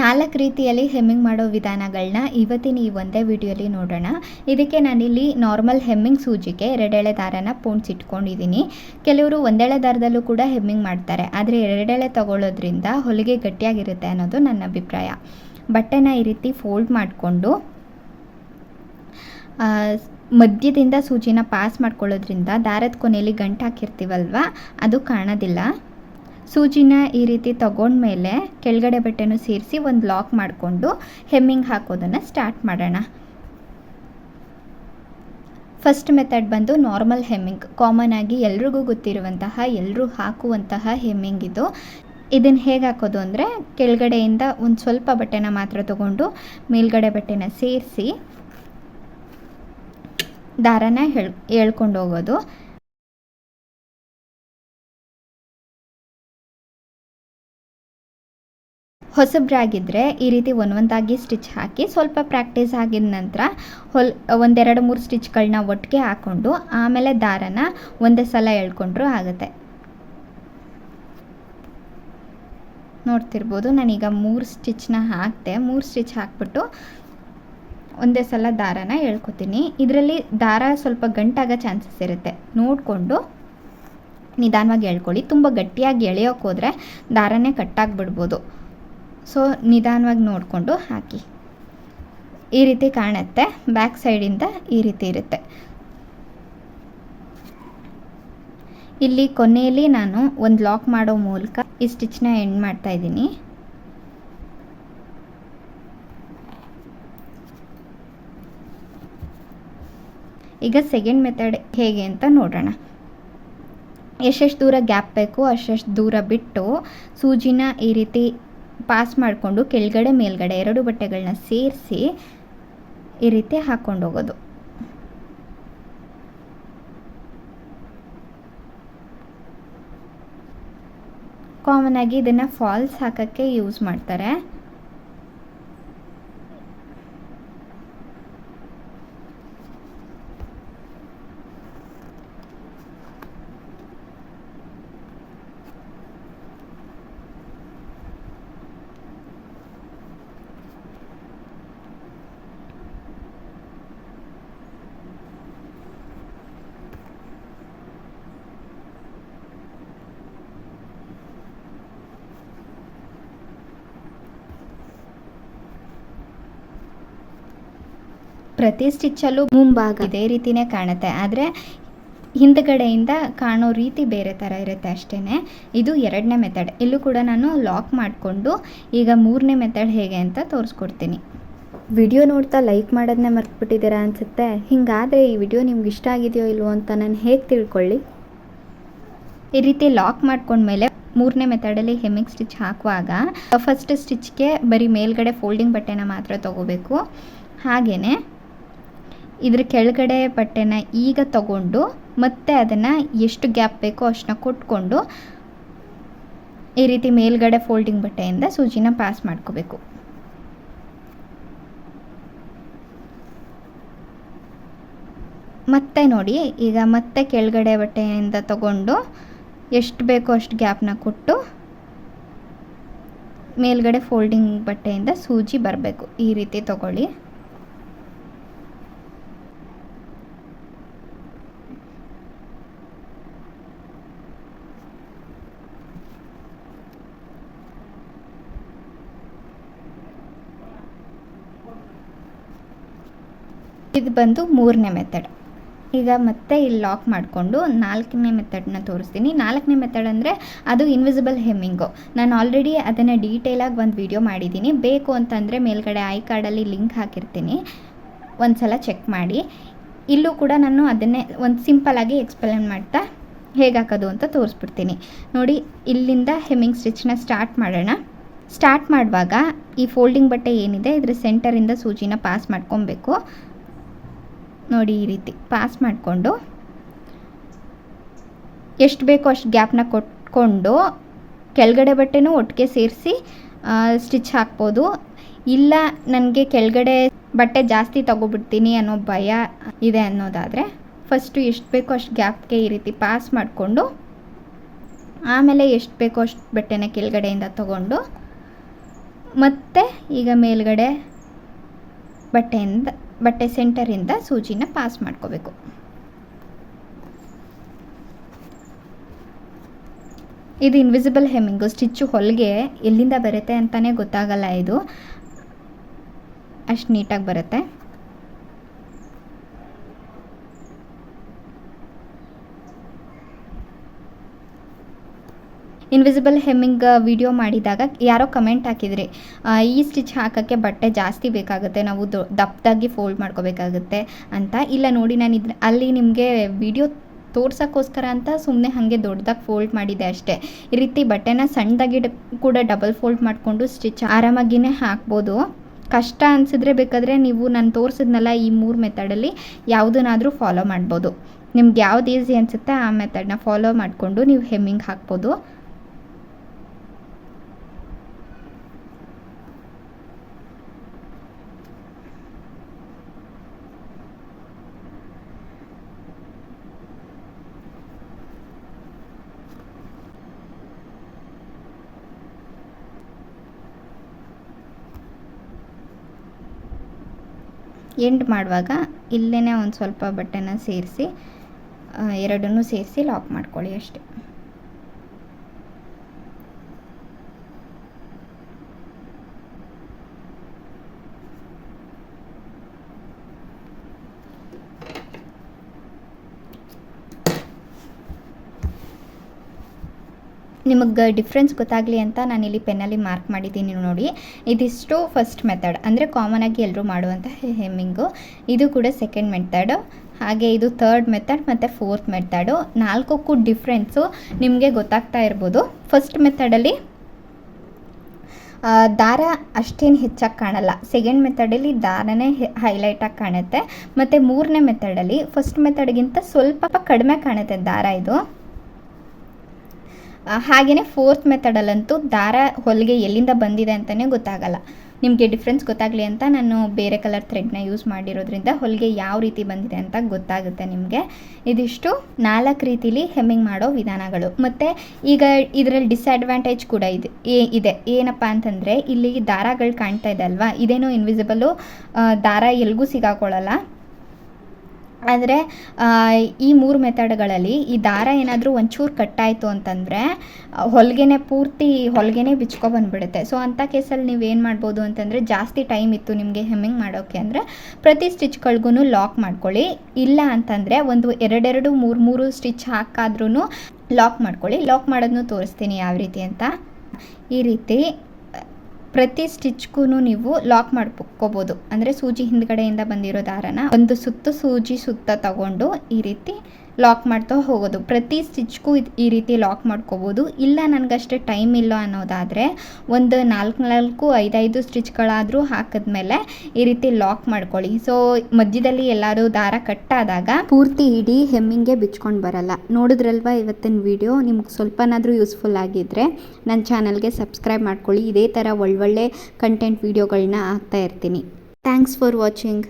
ನಾಲ್ಕು ರೀತಿಯಲ್ಲಿ ಹೆಮ್ಮಿಂಗ್ ಮಾಡೋ ವಿಧಾನಗಳನ್ನ ಇವತ್ತಿನ ಈ ಒಂದೇ ವಿಡಿಯೋಲಿ ನೋಡೋಣ. ಇದಕ್ಕೆ ನಾನಿಲ್ಲಿ ನಾರ್ಮಲ್ ಹೆಮ್ಮಿಂಗ್ ಸೂಜಿಗೆ ಎರಡೆಳೆ ದಾರನ ಪೋಣಿಸಿಟ್ಕೊಂಡಿದ್ದೀನಿ ಕೆಲವರು ಒಂದೆಳೆ ದಾರದಲ್ಲೂ ಕೂಡ ಹೆಮ್ಮಿಂಗ್ ಮಾಡ್ತಾರೆ. ಆದರೆ ಎರಡೆಳೆ ತಗೊಳ್ಳೋದ್ರಿಂದ ಹೊಲಿಗೆ ಗಟ್ಟಿಯಾಗಿರುತ್ತೆ ಅನ್ನೋದು ನನ್ನ ಅಭಿಪ್ರಾಯ. ಬಟ್ಟೆನ ಈ ರೀತಿ ಫೋಲ್ಡ್ ಮಾಡಿಕೊಂಡು ಮಧ್ಯದಿಂದ ಸೂಜಿನ ಪಾಸ್ ಮಾಡ್ಕೊಳ್ಳೋದ್ರಿಂದ ದಾರದ ಕೊನೆಯಲ್ಲಿ ಗಂಟು ಹಾಕಿರ್ತೀವಲ್ವ ಅದು ಕಾಣೋದಿಲ್ಲ. ಸೂಜಿನ ಈ ರೀತಿ ತಗೊಂಡ್ಮೇಲೆ ಕೆಳಗಡೆ ಬಟ್ಟೆನೂ ಸೇರಿಸಿ ಒಂದು ಲಾಕ್ ಮಾಡಿಕೊಂಡು ಹೆಮ್ಮಿಂಗ್ ಹಾಕೋದನ್ನು ಸ್ಟಾರ್ಟ್ ಮಾಡೋಣ. ಫಸ್ಟ್ ಮೆಥಡ್ ಬಂದು ನಾರ್ಮಲ್ ಹೆಮ್ಮಿಂಗ್ ಕಾಮನ್ ಆಗಿ ಎಲ್ರಿಗೂ ಗೊತ್ತಿರುವಂತಹ ಎಲ್ಲರೂ ಹಾಕುವಂತಹ ಹೆಮ್ಮಿಂಗ್ ಇದು. ಇದನ್ನು ಹೇಗೆ ಹಾಕೋದು ಅಂದರೆ ಕೆಳಗಡೆಯಿಂದ ಒಂದು ಸ್ವಲ್ಪ ಬಟ್ಟೆನ ಮಾತ್ರ ತಗೊಂಡು ಮೇಲ್ಗಡೆ ಬಟ್ಟೆನ ಸೇರಿಸಿ ದಾರನ ಹೇಳ್, ಹೇಳ್ಕೊಂಡು ಹೋಗೋದು. ಹೊಸಬ್ರಾಗಿದ್ದರೆ ಈ ರೀತಿ ಒಂದೊಂದಾಗಿ ಸ್ಟಿಚ್ ಹಾಕಿ ಸ್ವಲ್ಪ ಪ್ರಾಕ್ಟೀಸ್ ಆಗಿದ ನಂತರ ಹೊಲ್, ಒಂದೆರಡು ಮೂರು ಸ್ಟಿಚ್ಗಳನ್ನ ಒಟ್ಟಿಗೆ ಹಾಕ್ಕೊಂಡು ಆಮೇಲೆ ದಾರನ ಒಂದೇ ಸಲ ಎಳ್ಕೊಂಡ್ರೂ ಆಗುತ್ತೆ. ನೋಡ್ತಿರ್ಬೋದು, ನಾನೀಗ ಮೂರು ಸ್ಟಿಚ್ನ ಹಾಕಿದೆ, ಮೂರು ಸ್ಟಿಚ್ ಹಾಕ್ಬಿಟ್ಟು ಒಂದೇ ಸಲ ದಾರನ ಎಳ್ಕೊತೀನಿ. ಇದರಲ್ಲಿ ದಾರ ಸ್ವಲ್ಪ ಗಂಟಾಗೋ ಚಾನ್ಸಸ್ ಇರುತ್ತೆ. ನೋಡಿಕೊಂಡು ನಿಧಾನವಾಗಿ ಎಳ್ಕೊಳ್ಳಿ. ತುಂಬ ಗಟ್ಟಿಯಾಗಿ ಎಳೆಯೋಕ್ಕೋದ್ರೆ ದಾರನೇ ಕಟ್ಟಾಗಿಬಿಡ್ಬೋದು ಸೊ ನಿಧಾನವಾಗಿ ನೋಡಿಕೊಂಡು ಹಾಕಿ. ಈ ರೀತಿ ಕಾಣುತ್ತೆ. ಬ್ಯಾಕ್ ಸೈಡಿಂದ ಈ ರೀತಿ ಇರುತ್ತೆ. ಇಲ್ಲಿ ಕೊನೆಯಲ್ಲಿ ನಾನು ಒಂದು ಲಾಕ್ ಮಾಡೋ ಮೂಲಕ ಈ ಸ್ಟಿಚ್ನ ಎಂಡ್ ಮಾಡ್ತಾ ಇದ್ದೀನಿ. ಈಗ ಸೆಕೆಂಡ್ ಮೆಥಡ್ ಹೇಗೆ ಅಂತ ನೋಡೋಣ. ಎಷ್ಟೆಷ್ಟು ದೂರ ಗ್ಯಾಪ್ ಬೇಕು, ಅಷ್ಟೆಷ್ಟು ದೂರ ಬಿಟ್ಟು ಸೂಜಿನ ಈ ರೀತಿ ಪಾಸ್ ಮಾಡಿಕೊಂಡು ಕೆಳಗಡೆ, ಮೇಲ್ಗಡೆ ಎರಡು ಬಟ್ಟೆಗಳನ್ನ ಸೇರಿಸಿ ಈ ರೀತಿ ಹಾಕ್ಕೊಂಡು ಹೋಗೋದು ಕಾಮನ್ ಆಗಿ ಇದನ್ನು ಫಾಲ್ಸ್ ಹಾಕೋಕ್ಕೆ ಯೂಸ್ ಮಾಡ್ತಾರೆ. ಪ್ರತಿ ಸ್ಟಿಚ್ಚಲ್ಲೂ ಮುಂಭಾಗ ಇದೇ ರೀತಿನೇ ಕಾಣುತ್ತೆ. ಆದರೆ ಹಿಂದ್ಗಡೆಯಿಂದ ಕಾಣೋ ರೀತಿ ಬೇರೆ ಥರ ಇರುತ್ತೆ ಅಷ್ಟೇ ಇದು ಎರಡನೇ ಮೆಥಡ್ ಇಲ್ಲೂ ಕೂಡ ನಾನು ಲಾಕ್ ಮಾಡಿಕೊಂಡು ಈಗ ಮೂರನೇ ಮೆಥಡ್ ಹೇಗೆ ಅಂತ ತೋರಿಸ್ಕೊಡ್ತೀನಿ. ವಿಡಿಯೋ ನೋಡ್ತಾ ಲೈಕ್ ಮಾಡೋದನ್ನೇ ಮರ್ತುಬಿಟ್ಟಿದ್ದೀರಾ ಅನಿಸುತ್ತೆ? ಹಿಂಗಾದರೆ ಈ ವಿಡಿಯೋ ನಿಮ್ಗೆ ಇಷ್ಟ ಆಗಿದೆಯೋ ಇಲ್ವೋ ಅಂತ ನಾನು ಹೇಗೆ ತಿಳ್ಕೊಳ್ಳಿ? ಈ ರೀತಿ ಲಾಕ್ ಮಾಡಿಕೊಂಡ್ಮೇಲೆ ಮೂರನೇ ಮೆಥಡಲ್ಲಿ ಹೆಮ್ಮಿಂಗ್ ಸ್ಟಿಚ್ ಹಾಕುವಾಗ ಫಸ್ಟ್ ಸ್ಟಿಚ್ಗೆ ಬರೀ ಮೇಲ್ಗಡೆ ಫೋಲ್ಡಿಂಗ್ ಬಟ್ಟೆನ ಮಾತ್ರ ತೊಗೋಬೇಕು. ಹಾಗೆಯೇ ಇದ್ರ ಕೆಳಗಡೆ ಬಟ್ಟೆನ ಈಗ ತಗೊಂಡು ಮತ್ತೆ ಅದನ್ನು ಎಷ್ಟು ಗ್ಯಾಪ್ ಬೇಕೋ ಅಷ್ಟನ್ನ ಕೊಟ್ಕೊಂಡು ಈ ರೀತಿ ಮೇಲ್ಗಡೆ ಫೋಲ್ಡಿಂಗ್ ಬಟ್ಟೆಯಿಂದ ಸೂಜಿನ ಪಾಸ್ ಮಾಡ್ಕೋಬೇಕು. ಮತ್ತೆ ನೋಡಿ, ಈಗ ಮತ್ತೆ ಕೆಳಗಡೆ ಬಟ್ಟೆಯಿಂದ ತಗೊಂಡು ಎಷ್ಟು ಬೇಕೋ ಅಷ್ಟು ಗ್ಯಾಪ್ನ ಕೊಟ್ಟು ಮೇಲ್ಗಡೆ ಫೋಲ್ಡಿಂಗ್ ಬಟ್ಟೆಯಿಂದ ಸೂಜಿ ಬರಬೇಕು. ಈ ರೀತಿ ತಗೊಳ್ಳಿ. ಇದು ಬಂದು ಮೂರನೇ ಮೆಥಡ್ ಈಗ ಮತ್ತೆ ಇಲ್ಲಿ ಲಾಕ್ ಮಾಡಿಕೊಂಡು ನಾಲ್ಕನೇ ಮೆಥಡ್ನ ತೋರಿಸ್ತೀನಿ. ನಾಲ್ಕನೇ ಮೆಥಡ್ ಅಂದರೆ ಅದು ಇನ್ವಿಸಿಬಲ್ ಹೆಮ್ಮಿಂಗು ನಾನು ಆಲ್ರೆಡಿ ಅದನ್ನು ಡೀಟೇಲಾಗಿ ಒಂದು ವಿಡಿಯೋ ಮಾಡಿದ್ದೀನಿ ಬೇಕು ಅಂತಂದರೆ ಮೇಲ್ಗಡೆ ಐ ಕಾರ್ಡಲ್ಲಿ ಲಿಂಕ್ ಹಾಕಿರ್ತೀನಿ. ಒಂದು ಸಲ ಚೆಕ್ ಮಾಡಿ. ಇಲ್ಲೂ ಕೂಡ ನಾನು ಅದನ್ನೇ ಒಂದು ಸಿಂಪಲಾಗಿ ಎಕ್ಸ್ಪ್ಲೇನ್ ಮಾಡ್ತಾ ಹೇಗೆ ಹಾಕೋದು ಅಂತ ತೋರಿಸ್ಬಿಡ್ತೀನಿ. ನೋಡಿ, ಇಲ್ಲಿಂದ ಹೆಮ್ಮಿಂಗ್ ಸ್ಟಿಚ್ನ ಸ್ಟಾರ್ಟ್ ಮಾಡೋಣ. ಸ್ಟಾರ್ಟ್ ಮಾಡುವಾಗ ಈ ಫೋಲ್ಡಿಂಗ್ ಬಟ್ಟೆ ಏನಿದೆ, ಇದರ ಸೆಂಟರಿಂದ ಸೂಜಿನ ಪಾಸ್ ಮಾಡ್ಕೊಬೇಕು. ನೋಡಿ ಈ ರೀತಿ ಪಾಸ್ ಮಾಡಿಕೊಂಡು ಎಷ್ಟು ಬೇಕೋ ಅಷ್ಟು ಗ್ಯಾಪ್ನ ಕೊಟ್ಕೊಂಡು ಕೆಳಗಡೆ ಬಟ್ಟೆನೂ ಒಟ್ಟಿಗೆ ಸೇರಿಸಿ ಸ್ಟಿಚ್ ಹಾಕ್ಬೋದು. ಇಲ್ಲ ನನಗೆ ಕೆಳಗಡೆ ಬಟ್ಟೆ ಜಾಸ್ತಿ ತಗೊಬಿಡ್ತೀನಿ ಅನ್ನೋ ಭಯ ಇದೆ ಅನ್ನೋದಾದರೆ ಫಸ್ಟು ಎಷ್ಟು ಬೇಕೋ ಅಷ್ಟು ಗ್ಯಾಪ್ಗೆ ಈ ರೀತಿ ಪಾಸ್ ಮಾಡಿಕೊಂಡು, ಆಮೇಲೆ ಎಷ್ಟು ಬೇಕೋ ಅಷ್ಟು ಬಟ್ಟೆನ ಕೆಳಗಡೆಯಿಂದ ತಗೊಂಡು ಮತ್ತೆ ಈಗ ಮೇಲ್ಗಡೆ ಬಟ್ಟೆಯಿಂದ ಬಟ್ಟೆ ಸೆಂಟರಿಂದ ಸೂಜಿನ ಪಾಸ್ ಮಾಡ್ಕೋಬೇಕು. ಇದು ಇನ್ವಿಸಿಬಲ್ ಹೆಮ್ಮಿಂಗು ಸ್ಟಿಚ್ಚು ಹೊಲಿಗೆ ಎಲ್ಲಿಂದ ಬರುತ್ತೆ ಅಂತಲೇ ಗೊತ್ತಾಗಲ್ಲ ಇದು. ಅಷ್ಟು ನೀಟಾಗಿ ಬರುತ್ತೆ. ಇನ್ವಿಸಿಬಲ್ ಹೆಮ್ಮಿಂಗ್ ವಿಡಿಯೋ ಮಾಡಿದಾಗ ಯಾರೋ ಕಮೆಂಟ್ ಹಾಕಿದ್ರಿ. ಈ ಸ್ಟಿಚ್ ಹಾಕೋಕ್ಕೆ ಬಟ್ಟೆ ಜಾಸ್ತಿ ಬೇಕಾಗುತ್ತೆ, ನಾವು ದಪ್ಪದಾಗಿ ಫೋಲ್ಡ್ ಮಾಡ್ಕೋಬೇಕಾಗುತ್ತೆ ಅಂತ. ಇಲ್ಲ ನೋಡಿ, ನಾನು ಇದ್ರ ಅಲ್ಲಿ ನಿಮಗೆ ವಿಡಿಯೋ ತೋರ್ಸೋಕ್ಕೋಸ್ಕರ ಅಂತ ಸುಮ್ಮನೆ ಹಾಗೆ ದೊಡ್ಡದಾಗಿ ಫೋಲ್ಡ್ ಮಾಡಿದೆ ಅಷ್ಟೇ. ಈ ರೀತಿ ಬಟ್ಟೆನ ಸಣ್ಣದಾಗಿ ಕೂಡ ಡಬಲ್ ಫೋಲ್ಡ್ ಮಾಡಿಕೊಂಡು ಸ್ಟಿಚ್ ಆರಾಮಾಗಿಯೇ ಹಾಕ್ಬೋದು. ಕಷ್ಟ ಅನಿಸಿದ್ರೆ ಬೇಕಾದರೆ ನೀವು ನಾನು ತೋರಿಸಿದ್ನಲ್ಲ ಈ ಮೂರು ಮೆಥಡಲ್ಲಿ ಯಾವುದನ್ನಾದರೂ ಫಾಲೋ ಮಾಡ್ಬೋದು. ನಿಮ್ಗೆ ಯಾವ್ದು ಈಸಿ ಅನಿಸುತ್ತೆ ಆ ಮೆಥಡ್ನ ಫಾಲೋ ಮಾಡಿಕೊಂಡು ನೀವು ಹೆಮ್ಮಿಂಗ್ ಹಾಕ್ಬೋದು. ಎಂಡ್ ಮಾಡುವಾಗ ಇಲ್ಲೇ ಒಂದು ಸ್ವಲ್ಪ ಬಟ್ಟೆನ ಸೇರಿಸಿ ಎರಡನ್ನೂ ಸೇರಿಸಿ ಲಾಕ್ ಮಾಡ್ಕೊಳ್ಳಿ ಅಷ್ಟೇ. ನಿಮಗೆ ಡಿಫ್ರೆನ್ಸ್ ಗೊತ್ತಾಗಲಿ ಅಂತ ನಾನಿಲ್ಲಿ ಪೆನ್ನಲ್ಲಿ ಮಾರ್ಕ್ ಮಾಡಿದ್ದೀನಿ ನೋಡಿ. ಇದಿಷ್ಟು ಫಸ್ಟ್ ಮೆಥಡ್ ಅಂದರೆ ಕಾಮನಾಗಿ ಎಲ್ಲರೂ ಮಾಡುವಂಥ ಹೆಮ್ಮಿಂಗು ಇದು ಕೂಡ ಸೆಕೆಂಡ್ ಮೆಥಡು ಹಾಗೆ ಇದು ಥರ್ಡ್ ಮೆಥಡ್ ಮತ್ತು ಫೋರ್ತ್ ಮೆಥಡು ನಾಲ್ಕಕ್ಕೂ ಡಿಫ್ರೆನ್ಸು ನಿಮಗೆ ಗೊತ್ತಾಗ್ತಾ ಇರ್ಬೋದು. ಫಸ್ಟ್ ಮೆಥಡಲ್ಲಿ ದಾರ ಅಷ್ಟೇನು ಹೆಚ್ಚಾಗಿ ಕಾಣಲ್ಲ. ಸೆಕೆಂಡ್ ಮೆಥಡಲ್ಲಿ ದಾರನೇ ಹೈಲೈಟಾಗಿ ಕಾಣುತ್ತೆ. ಮತ್ತು ಮೂರನೇ ಮೆಥಡಲ್ಲಿ ಫಸ್ಟ್ ಮೆಥಡ್ಗಿಂತ ಸ್ವಲ್ಪ ಕಡಿಮೆ ಕಾಣುತ್ತೆ ದಾರ ಇದು. ಹಾಗೆಯೇ ಫೋರ್ತ್ ಮೆಥಡಲ್ಲಂತೂ ದಾರ ಹೊಲಿಗೆ ಎಲ್ಲಿಂದ ಬಂದಿದೆ ಅಂತಲೇ ಗೊತ್ತಾಗಲ್ಲ. ನಿಮಗೆ ಡಿಫ್ರೆನ್ಸ್ ಗೊತ್ತಾಗಲಿ ಅಂತ ನಾನು ಬೇರೆ ಕಲರ್ ಥ್ರೆಡ್ನ ಯೂಸ್ ಮಾಡಿರೋದ್ರಿಂದ ಹೊಲಿಗೆ ಯಾವ ರೀತಿ ಬಂದಿದೆ ಅಂತ ಗೊತ್ತಾಗುತ್ತೆ ನಿಮಗೆ. ಇದಿಷ್ಟು ನಾಲ್ಕು ರೀತಿಲಿ ಹೆಮ್ಮಿಂಗ್ ಮಾಡೋ ವಿಧಾನಗಳು. ಮತ್ತು ಈಗ ಇದರಲ್ಲಿ ಡಿಸ್ಅಡ್ವಾಂಟೇಜ್ ಕೂಡ ಇದೆ, ಏ, ಇದೆ. ಏನಪ್ಪ ಅಂತಂದರೆ ಇಲ್ಲಿ ದಾರಗಳು ಕಾಣ್ತಾ ಇದೆ ಅಲ್ವಾ? ಇದೇನೋ ಇನ್ವಿಸಿಬಲು ದಾರ ಎಲ್ಗೂ ಸಿಗಾಕೊಳ್ಳಲ್ಲ ಆದರೆ ಈ ಮೂರು ಮೆಥಡ್ಗಳಲ್ಲಿ ಈ ದಾರ ಏನಾದರೂ ಒಂಚೂರು ಕಟ್ಟಾಯಿತು ಅಂತಂದರೆ, ಹೊಲಿಗೆನೆ ಪೂರ್ತಿ ಹೊಲಿಗೆನೆ ಬಿಚ್ಕೊ ಬಂದುಬಿಡುತ್ತೆ. ಸೊ ಅಂಥ ಕೇಸಲ್ಲಿ ನೀವು ಏನು ಮಾಡ್ಬೋದು ಅಂತಂದರೆ, ಜಾಸ್ತಿ ಟೈಮ್ ಇತ್ತು ನಿಮಗೆ ಹೆಮ್ಮಿಂಗ್ ಮಾಡೋಕ್ಕೆ ಅಂದರೆ, ಪ್ರತಿ ಸ್ಟಿಚ್ಗಳಿಗೂ ಲಾಕ್ ಮಾಡ್ಕೊಳ್ಳಿ. ಇಲ್ಲ ಅಂತಂದರೆ, ಒಂದು ಎರಡೆರಡು ಮೂರು ಮೂರು ಸ್ಟಿಚ್ ಹಾಕಾದ್ರೂ ಲಾಕ್ ಮಾಡ್ಕೊಳ್ಳಿ. ಲಾಕ್ ಮಾಡೋದನ್ನು ತೋರಿಸ್ತೀನಿ ಯಾವ ರೀತಿ ಅಂತ. ಈ ರೀತಿ ಪ್ರತಿ ಸ್ಟಿಚ್ಗೂ ನೀವು ಲಾಕ್ ಮಾಡ್ಕೋಬೋದು. ಅಂದರೆ ಸೂಜಿ ಹಿಂದ್ಗಡೆಯಿಂದ ಬಂದಿರೋ ದಾರನ ಒಂದು ಸುತ್ತು ಸೂಜಿ ಸುತ್ತ ತಗೊಂಡು ಈ ರೀತಿ ಲಾಕ್ ಮಾಡ್ತಾ ಹೋಗೋದು. ಪ್ರತಿ ಸ್ಟಿಚ್ಗೂ ಇದು ಈ ರೀತಿ ಲಾಕ್ ಮಾಡ್ಕೋಬೋದು. ಇಲ್ಲ, ನನಗಷ್ಟೇ ಟೈಮ್ ಇಲ್ಲ ಅನ್ನೋದಾದರೆ ಒಂದು ನಾಲ್ಕು ನಾಲ್ಕು ಐದೈದು ಸ್ಟಿಚ್ಗಳಾದರೂ ಹಾಕಿದ್ಮೇಲೆ ಈ ರೀತಿ ಲಾಕ್ ಮಾಡ್ಕೊಳ್ಳಿ. ಸೊ ಮಧ್ಯದಲ್ಲಿ ಎಲ್ಲರೂ ದಾರ ಕಟ್ಟಾದಾಗ ಪೂರ್ತಿ ಇಡೀ ಹೆಮ್ಮಿಂಗೆ ಬಿಚ್ಕೊಂಡು ಬರಲ್ಲ. ನೋಡಿದ್ರಲ್ವಾ ಇವತ್ತಿನ ವಿಡಿಯೋ ನಿಮ್ಗೆ ಸ್ವಲ್ಪನಾದರೂ ಯೂಸ್ಫುಲ್ ಆಗಿದ್ದರೆ ನನ್ನ ಚಾನಲ್ಗೆ ಸಬ್ಸ್ಕ್ರೈಬ್ ಮಾಡ್ಕೊಳ್ಳಿ. ಇದೇ ಥರ ಒಳ್ಳೊಳ್ಳೆ ಕಂಟೆಂಟ್ ವೀಡಿಯೋಗಳನ್ನ ಹಾಕ್ತಾ ಇರ್ತೀನಿ. Thanks for watching